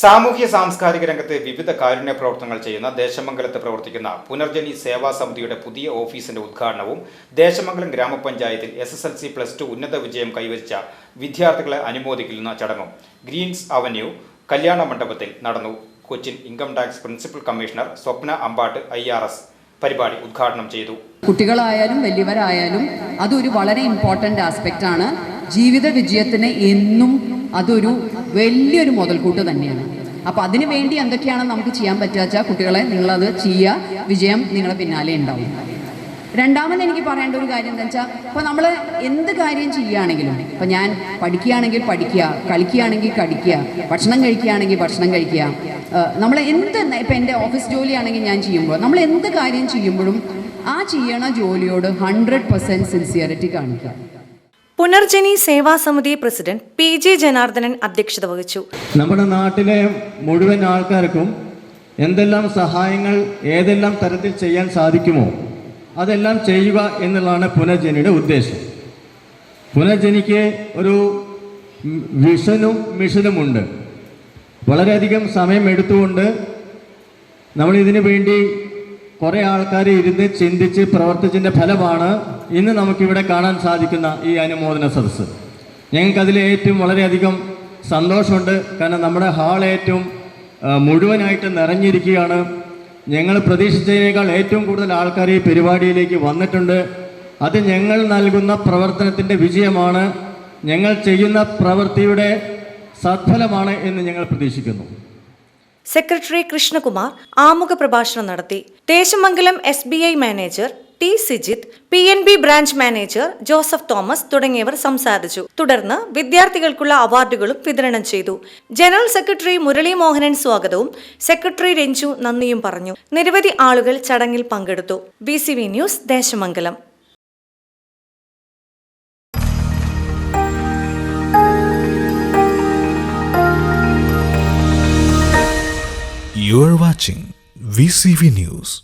സാമൂഹ്യ സാംസ്കാരിക രംഗത്ത് വിവിധ കാരുണ്യ പ്രവർത്തനങ്ങൾ ചെയ്യുന്ന ദേശമംഗലത്ത് പ്രവർത്തിക്കുന്ന പുനർജനി സേവാ സമിതിയുടെ പുതിയ ഓഫീസിന്റെ ഉദ്ഘാടനവും ദേശമംഗലം ഗ്രാമപഞ്ചായത്തിൽ S S L C plus two ഉന്നത വിജയം കൈവരിച്ച വിദ്യാർത്ഥികളെ അനുമോദിക്കുന്ന ചടങ്ങും ഗ്രീൻസ് അവന്യൂ കല്യാണ മണ്ഡപത്തിൽ നടന്നു. Cochin income tax principal commissioner Swapna Ambat I R S പരിപാടി ഉദ്ഘാടനം ചെയ്തു. കുട്ടികളായാലും വലിയവരായാലും അതൊരു വളരെ ഇമ്പോർട്ടന്റ് ആസ്പെക്റ്റ് ആണ്. ജീവിത വിജയത്തിന് എന്നും അതൊരു വലിയൊരു മുതൽക്കൂട്ട് തന്നെയാണ്. അപ്പോൾ അതിനു വേണ്ടി എന്തൊക്കെയാണ് നമുക്ക് ചെയ്യാൻ പറ്റുക കുട്ടികളെ നിങ്ങൾ അത് ചെയ്യുക. വിജയം നിങ്ങളുടെ പിന്നാലെ ഉണ്ടാവും. രണ്ടാമത് എനിക്ക് പറയേണ്ട ഒരു കാര്യം എന്താ വെച്ചാൽ ഇപ്പോൾ നമ്മൾ എന്ത് കാര്യം ചെയ്യുകയാണെങ്കിലും ഇപ്പൊ ഞാൻ പഠിക്കുകയാണെങ്കിൽ പഠിക്കുക കളിക്കുകയാണെങ്കിൽ കളിക്കുക ഭക്ഷണം കഴിക്കുകയാണെങ്കിൽ ഭക്ഷണം കഴിക്കുക നമ്മൾ എന്ത് ഇപ്പം എന്റെ ഓഫീസ് ജോലിയാണെങ്കിൽ ഞാൻ ചെയ്യുമ്പോൾ നമ്മൾ എന്ത് കാര്യം ചെയ്യുമ്പോഴും ആ ചെയ്യണ ജോലിയോട് ഹൺഡ്രഡ് പെർസെന്റ് സിൻസിയറിറ്റി കാണിക്കുക. പുനർജനി സേവാ സമിതി പ്രസിഡന്റ് പി ജെ ജനാർദ്ദനൻ അധ്യക്ഷത വഹിച്ചു. നമ്മുടെ നാട്ടിലെ മുഴുവൻ ആൾക്കാർക്കും എന്തെല്ലാം സഹായങ്ങൾ ഏതെല്ലാം തരത്തിൽ ചെയ്യാൻ സാധിക്കുമോ അതെല്ലാം ചെയ്യുക എന്നുള്ളതാണ് പുനർജനിയുടെ ഉദ്ദേശം. പുനർജനിക്ക് ഒരു വിഷനും മിഷനുമുണ്ട്. വളരെയധികം സമയം എടുത്തുകൊണ്ട് നമ്മൾ ഇതിനു വേണ്ടി കുറേ ആൾക്കാർ ഇരുന്ന് ചിന്തിച്ച് പ്രവർത്തിച്ചതിന്റെ ഫലമാണ് ഇന്ന് നമുക്കിവിടെ കാണാൻ സാധിക്കുന്ന ഈ അനുമോദന സദസ്സ്. ഞങ്ങൾക്കതിൽ ഏറ്റവും വളരെയധികം സന്തോഷമുണ്ട്. കാരണം നമ്മുടെ ഹാൾ ഏറ്റവും മുഴുവനായിട്ട് നിറഞ്ഞിരിക്കുകയാണ്. ഞങ്ങൾ പ്രതീക്ഷിച്ചതിനേക്കാൾ ഏറ്റവും കൂടുതൽ ആൾക്കാർ ഈ പരിപാടിയിലേക്ക് വന്നിട്ടുണ്ട്. അത് ഞങ്ങൾ നൽകുന്ന പ്രവർത്തനത്തിന്റെ വിജയമാണ്. ഞങ്ങൾ ചെയ്യുന്ന പ്രവൃത്തിയുടെ സത്ഫലമാണ് എന്ന് ഞങ്ങൾ പ്രതീക്ഷിക്കുന്നു. സെക്രട്ടറി കൃഷ്ണകുമാർ ആമുഖ പ്രഭാഷണം നടത്തി. Desamangalam S manager T Sijith P N B branch manager Joseph Thomas തുടങ്ങിയവർ സംസാരിച്ചു. തുടർന്ന് വിദ്യാർത്ഥികൾക്കുള്ള അവാർഡുകളും വിതരണം ചെയ്തു. ജനറൽ സെക്രട്ടറി മുരളി മോഹനൻ സ്വാഗതവും സെക്രട്ടറി രഞ്ജു നന്ദിയും പറഞ്ഞു. നിരവധി ആളുകൾ ചടങ്ങിൽ പങ്കെടുത്തു. B news Desamangalam. You are watching VCV News.